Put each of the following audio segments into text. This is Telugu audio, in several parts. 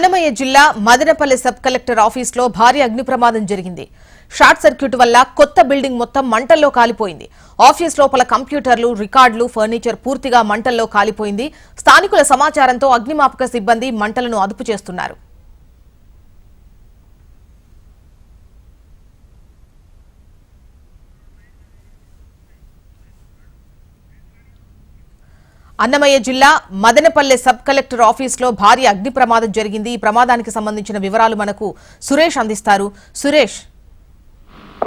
అన్నమయ్య జిల్లా మదనపల్లి సబ్ కలెక్టర్ ఆఫీస్లో భారీ అగ్ని ప్రమాదం జరిగింది. షార్ట్ సర్క్యూట్ వల్ల కొత్త బిల్డింగ్ మొత్తం మంటల్లో కాలిపోయింది. ఆఫీస్ లోపల కంప్యూటర్లు రికార్డులు ఫర్నిచర్ పూర్తిగా మంటల్లో కాలిపోయింది. స్థానికుల సమాచారంతో అగ్నిమాపక సిబ్బంది మంటలను అదుపు చేస్తున్నారు. అన్నమయ్య జిల్లా మదనపల్లె సబ్ కలెక్టర్ ఆఫీస్లో భారీ అగ్ని ప్రమాదం జరిగింది. ఈ ప్రమాదానికి సంబంధించిన వివరాలు మనకు సురేష్ అందిస్తారు. సురేష్.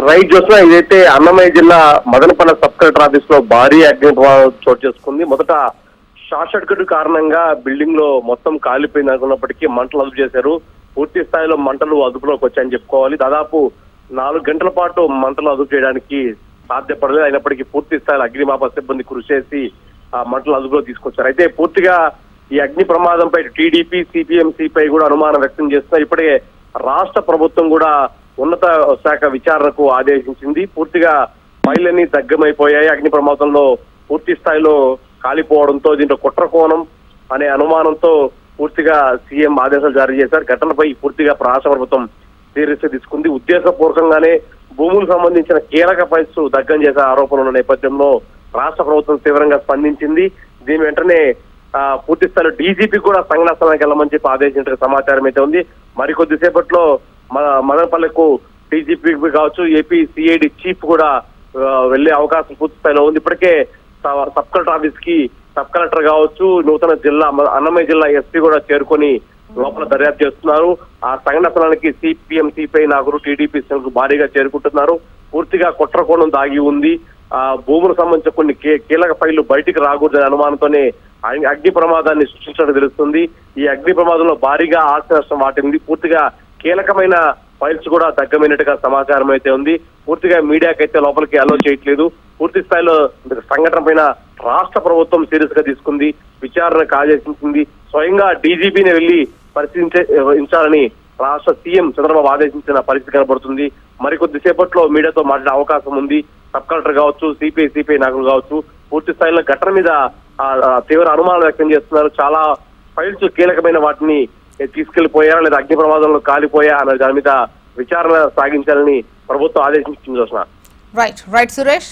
రైట్ చూసిన ఇదైతే అన్నమయ్య జిల్లా మదనపల్లె సబ్ కలెక్టర్ ఆఫీస్లో భారీ అగ్ని ప్రమాదం చోటు చేసుకుంది. మొదట షార్ట్ సర్క్యూట్ కారణంగా బిల్డింగ్లో మొత్తం కాలిపోయింది అనుకున్నప్పటికీ మంటలు అదుపు చేశారు. పూర్తి స్థాయిలో మంటలు అదుపులోకి వచ్చాయని చెప్పుకోవాలి. దాదాపు నాలుగు గంటల పాటు మంటలు అదుపు చేయడానికి సాధ్యపడలేదు. అయినప్పటికీ పూర్తి స్థాయిలో అగ్నిమాపక సిబ్బంది కృషి చేసి ఆ మంటలు అదుపులో తీసుకొచ్చారు. అయితే పూర్తిగా ఈ అగ్ని ప్రమాదంపై టీడీపీ సిపిఎంసిపై కూడా అనుమానం వ్యక్తం చేస్తున్నారు. ఇప్పటికే రాష్ట్ర ప్రభుత్వం కూడా ఉన్నత శాఖ విచారణకు ఆదేశించింది. పూర్తిగా ఫైళ్ళన్నీ దగ్గమైపోయాయి అగ్ని ప్రమాదంలో పూర్తి స్థాయిలో కాలిపోవడంతో దీంట్లో కుట్ర కోణం అనే అనుమానంతో పూర్తిగా సీఎం ఆదేశాలు జారీ చేశారు. ఘటనపై పూర్తిగా రాష్ట్ర ప్రభుత్వం సీరియస్ తీసుకుంది. ఉద్దేశపూర్వకంగానే భూములకు సంబంధించిన కీలక ఫైల్స్ దగ్గం చేసే ఆరోపణలు ఉన్న నేపథ్యంలో రాష్ట్ర ప్రభుత్వం తీవ్రంగా స్పందించింది. దీని వెంటనే పూర్తి స్థాయిలో డీజీపీ కూడా సంఘటన స్థలానికి వెళ్ళమని చెప్పి ఆదేశించిన సమాచారం అయితే ఉంది. మరికొద్దిసేపట్లో మన మదనపల్లెకు డీజీపీ కావచ్చు ఏపీ సిఐడి చీఫ్ కూడా వెళ్ళే వెళ్ళే అవకాశం పూర్తి స్థాయిలో ఉంది. ఇప్పటికే సబ్ కలెక్టర్ ఆఫీస్కి సబ్ కలెక్టర్ కావచ్చు నూతన జిల్లా అన్నమయ్య జిల్లా ఎస్పీ కూడా చేరుకొని లోపల దర్యాప్తు చేస్తున్నారు. ఆ సంఘటన స్థలానికి సిపిఎం సిపిఐ నాగురు టీడీపీ శ్రేణులు భారీగా చేరుకుంటున్నారు. పూర్తిగా కుట్రకోణం దాగి ఉంది. భూములకు సంబంధించిన కొన్ని కీలక ఫైళ్ళు బయటికి రాకూడదనే అనుమానంతోనే అగ్ని- అగ్ని ప్రమాదాన్ని సృష్టించడం తెలుస్తుంది. ఈ అగ్ని ప్రమాదంలో భారీగా ఆస్తి నష్టం వాటింది పూర్తిగా కీలకమైన ఫైల్స్ కూడా దగ్గమైనట్టుగా సమాచారం అయితే ఉంది. పూర్తిగా మీడియాకి అయితే లోపలికి అలో చేయట్లేదు. పూర్తి స్థాయిలో సంఘటన పైన రాష్ట్ర ప్రభుత్వం సీరియస్గా తీసుకుంది. విచారణ ఆదేశించింది స్వయంగా డీజీపీని వెళ్ళి పరిశీలించాలని రాష్ట్ర సీఎం చంద్రబాబు ఆదేశించిన పరిస్థితి కనబడుతుంది. మరికొద్దిసేపట్లో మీడియాతో మాట్లాడే అవకాశం ఉంది. సబ్ కలెక్టర్ కావచ్చు సిపిఐ సిపిఐ నాయకులు కావచ్చు పూర్తి స్థాయిలో ఘటన మీద తీవ్ర అనుమానం వ్యక్తం చేస్తున్నారు. చాలా ఫైల్స్ కీలకమైన వాటిని తీసుకెళ్ళిపోయారా లేదా అగ్ని ప్రమాదంలో కాలిపోయా అనే దాని మీద విచారణ సాగించాలని ప్రభుత్వం ఆదేశించింది చూసిన రైట్ రైట్ సురేష్